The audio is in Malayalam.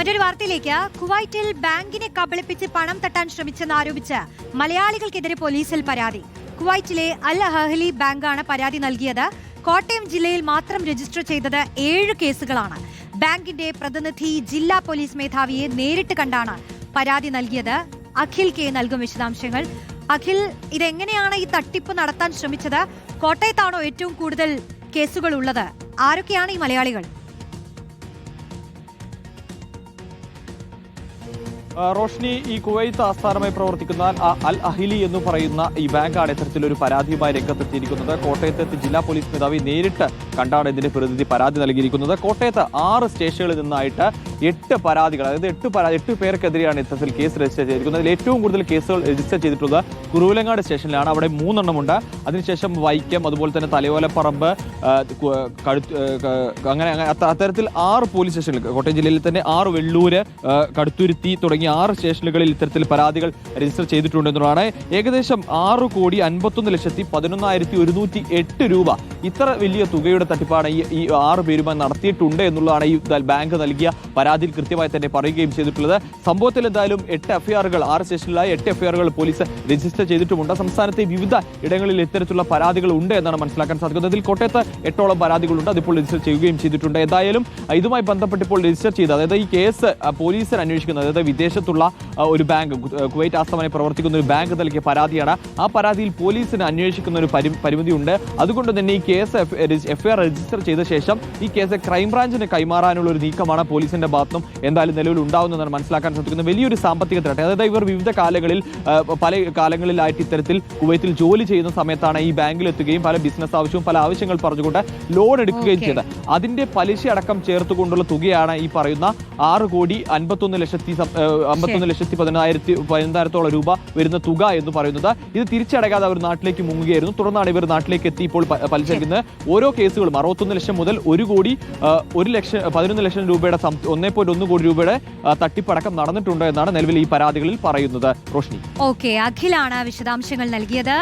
മറ്റൊരു വാർത്തയിലേക്ക്. കുവൈറ്റിൽ ബാങ്കിനെ കബളിപ്പിച്ച് പണം തട്ടാൻ ശ്രമിച്ചെന്ന് ആരോപിച്ച് മലയാളികൾക്കെതിരെ പോലീസിൽ പരാതി. കുവൈറ്റിലെ അൽ അഹ്ലി ബാങ്കാണ് പരാതി നൽകിയത്. കോട്ടയം ജില്ലയിൽ മാത്രം രജിസ്റ്റർ ചെയ്തത് ഏഴ് കേസുകളാണ്. ബാങ്കിന്റെ പ്രതിനിധി ജില്ലാ പോലീസ് മേധാവിയെ നേരിട്ട് കണ്ടാണ് പരാതി നൽകിയത്. അഖിൽ കെ നൽകും വിശദാംശങ്ങൾ. അഖിൽ ഇതെങ്ങനെയാണ് ഈ തട്ടിപ്പ് നടത്താൻ ശ്രമിച്ചത്? കോട്ടയത്താണോ ഏറ്റവും കൂടുതൽ കേസുകൾ ഉള്ളത് ആരൊക്കെയാണ് ഈ മലയാളികൾ? റോഷ്നി ഈ കുവൈത്ത് ആസ്ഥാനമായി പ്രവർത്തിക്കുന്ന അൽ അഹിലി എന്ന് പറയുന്ന ഈ ബാങ്കാണ് ഇത്തരത്തിലൊരു പരാതിയുമായി രംഗത്തെത്തിയിരിക്കുന്നത്. കോട്ടയത്തെ ജില്ലാ പോലീസ് മേധാവി നേരിട്ട് കണ്ടാണ് ഇതിന്റെ പ്രതിനിധി പരാതി നൽകിയിരിക്കുന്നത്. കോട്ടയത്ത് ആറ് സ്റ്റേഷനുകളിൽ നിന്നായിട്ട് എട്ട് പരാതികൾ അതായത് എട്ട് പരാതി എട്ട് പേർക്കെതിരെയാണ് ഇത്തരത്തിൽ കേസ് രജിസ്റ്റർ ചെയ്തിരിക്കുന്നത്. ഏറ്റവും കൂടുതൽ കേസുകൾ രജിസ്റ്റർ ചെയ്തിട്ടുള്ളത് കുറുവിലങ്ങാട് സ്റ്റേഷനിലാണ്. അവിടെ മൂന്നെണ്ണമുണ്ട്. അതിനുശേഷം വൈക്കം അതുപോലെ തന്നെ തലയോലപ്പറമ്പ് കഴുത്ത് അങ്ങനെ അത്തരത്തിൽ ആറ് പോലീസ് സ്റ്റേഷനുകൾ കോട്ടയം ജില്ലയിൽ തന്നെ ആറ് വെള്ളൂര് കടുത്തുരുത്തി കടുത്തുരുത്തി തുടങ്ങിയ ആറ് സ്റ്റേഷനുകളിൽ ഇത്തരത്തിൽ പരാതികൾ രജിസ്റ്റർ ചെയ്തിട്ടുണ്ടെന്നുള്ളതാണ്. ഏകദേശം ആറ് കോടി അൻപത്തൊന്ന് ലക്ഷത്തി പതിനൊന്നായിരത്തി ഒരുന്നൂറ്റി എട്ട് രൂപ ഇത്ര വലിയ തുകയുടെ തട്ടിപ്പാണ് ഈ ഈ ആറ് പേരുമായി നടത്തിയിട്ടുണ്ട് എന്നുള്ളതാണ് ഈ ബാങ്ക് നൽകിയ പരാതിയിൽ കൃത്യമായി തന്നെ പറയുകയും ചെയ്തിട്ടുള്ളത്. സംഭവത്തിൽ എന്തായാലും എട്ട് എഫ്ഐആറുകൾ ആറ് സ്റ്റേഷനിലായി എട്ട് എഫ്ഐആറുകൾ പോലീസ് രജിസ്റ്റർ ചെയ്തിട്ടുമുണ്ട്. സംസ്ഥാനത്തെ വിവിധ ഇടങ്ങളിൽ ഇത്തരത്തിലുള്ള പരാതികൾ ഉണ്ട് എന്നാണ് മനസ്സിലാക്കാൻ സാധിക്കുന്നത്. ഇതിൽ കോട്ടയത്ത് എട്ടോളം പരാതികളുണ്ട്. അതിപ്പോൾ രജിസ്റ്റർ ചെയ്യുകയും ചെയ്തിട്ടുണ്ട്. എന്തായാലും ഇതുമായി ബന്ധപ്പെട്ട് ഇപ്പോൾ രജിസ്റ്റർ ചെയ്ത അതായത് ഈ കേസ് പോലീസിന് അന്വേഷിക്കുന്നത് അതായത് വിദേശത്തുള്ള ഒരു ബാങ്ക് കുവൈറ്റ് ആസ്ഥാനമായി പ്രവർത്തിക്കുന്ന ഒരു ബാങ്ക് നൽകിയ പരാതിയാണ്. ആ പരാതിയിൽ പോലീസിന് അന്വേഷിക്കുന്ന ഒരു പരി പരിമിതിയുണ്ട്. അതുകൊണ്ട് തന്നെ ഈ കേസ് എഫ്ഐആർ രജിസ്റ്റർ ചെയ്ത ശേഷം ഈ കേസ് ക്രൈംബ്രാഞ്ചിന് കൈമാറാനുള്ള ഒരു നീക്കമാണ് പോലീസിന്റെ ഭാഗത്തും എന്തായാലും നിലവിൽ ഉണ്ടാവുന്നതെന്നാണ് മനസ്സിലാക്കാൻ സാധിക്കുന്നത് വലിയൊരു സാമ്പത്തിക തിരട്ടെ അതായത് ഇവർ വിവിധ കാലങ്ങളിൽ പല കാലങ്ങളിലായിട്ട് ഇത്തരത്തിൽ കുവൈത്തിൽ ജോലി ചെയ്യുന്ന സമയത്താണ് ഈ ബാങ്കിൽ എത്തുകയും പല ബിസിനസ് ആവശ്യവും പല ആവശ്യങ്ങൾ പറഞ്ഞുകൊണ്ട് ലോൺ എടുക്കുകയും ചെയ്ത് ചെയ്തത്. അതിന്റെ പലിശ അടക്കം ചേർത്തുകൊണ്ടുള്ള തുകയാണ് ഈ പറയുന്ന ആറ് കോടി അൻപത്തൊന്ന് ലക്ഷത്തി അമ്പത്തൊന്ന് ലക്ഷത്തി പതിനായിരത്തി പതിനായിരത്തോളം രൂപ വരുന്ന തുക എന്ന് പറയുന്നത്. ഇത് തിരിച്ചടയ്ക്കാതെ അവർ നാട്ടിലേക്ക് മുങ്ങുകയായിരുന്നു. തുടർന്നാണ് ഇവർ നാട്ടിലേക്ക് എത്തി ഇപ്പോൾ പലിശ അടയ്ക്കുന്നത് ഓരോ കേസുകളും അറുപത്തൊന്ന് ലക്ഷം മുതൽ ഒരു കോടി ഒരു ലക്ഷം പതിനൊന്ന് ലക്ഷം രൂപയുടെ ഒന്നേ പോയിന്റ് ഒന്ന് കോടി രൂപയുടെ തട്ടിപ്പടക്കം നടന്നിട്ടുണ്ട് എന്നാണ് നിലവിൽ ഈ പരാതികളിൽ പറയുന്നത്. റോഷ്നി. ഓക്കെ അഖിലാണ് വിശദാംശങ്ങൾ നൽകിയത്.